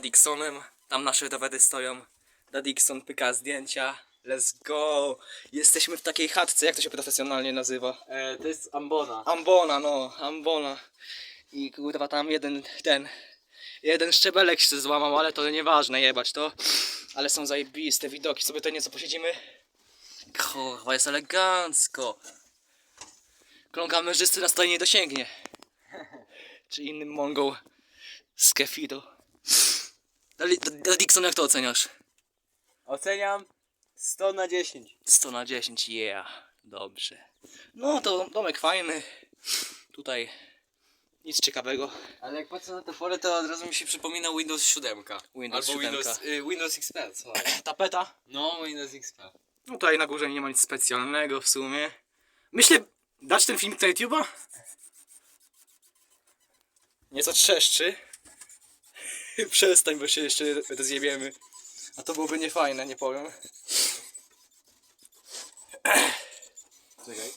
Dixonem. Tam nasze dowody stoją. Da Dixon pyka zdjęcia. Let's go! Jesteśmy w takiej chatce, jak to się profesjonalnie nazywa? E, to jest ambona. Ambona, no, ambona. I kurwa tam jeden, ten, jeden szczebelek się złamał, ale to nieważne, jebać to. Ale są zajebiste widoki, sobie to nieco posiedzimy. Kurwa, jest elegancko. Kląka mężczyzny na stole nie dosięgnie. Czy innym mongol z kefiru. Dixon, jak to oceniasz? Oceniam 100 na 10. 100 na 10, yeah. Dobrze. No to domek fajny. Tutaj nic ciekawego. Ale jak patrzę na tę forę, to od razu mi się przypomina Windows 7. Windows Albo 7. Windows, y, Windows XP. Tapeta. No, Windows XP. No tutaj na górze nie ma nic specjalnego w sumie. Myślę, dać ten film na YouTube'a? Nieco trzeszczy. Przestań, bo się jeszcze rozjebiemy. A to byłoby niefajne, nie powiem. Czekaj.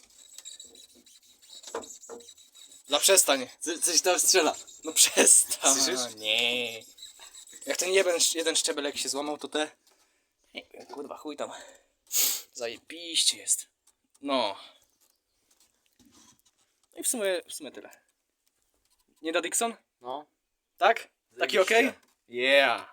Dla przestań. Co, coś tam strzela. No przestań. Słyszysz? Nie. Jak ten jeden, jeden szczebelek się złamał, to te... Nie, Kurwa, chuj tam. Zajebiście jest. No. No i w sumie, w sumie tyle. Nie da Dixon? No. Tak? Taki Zajebiście. okej? Yeah.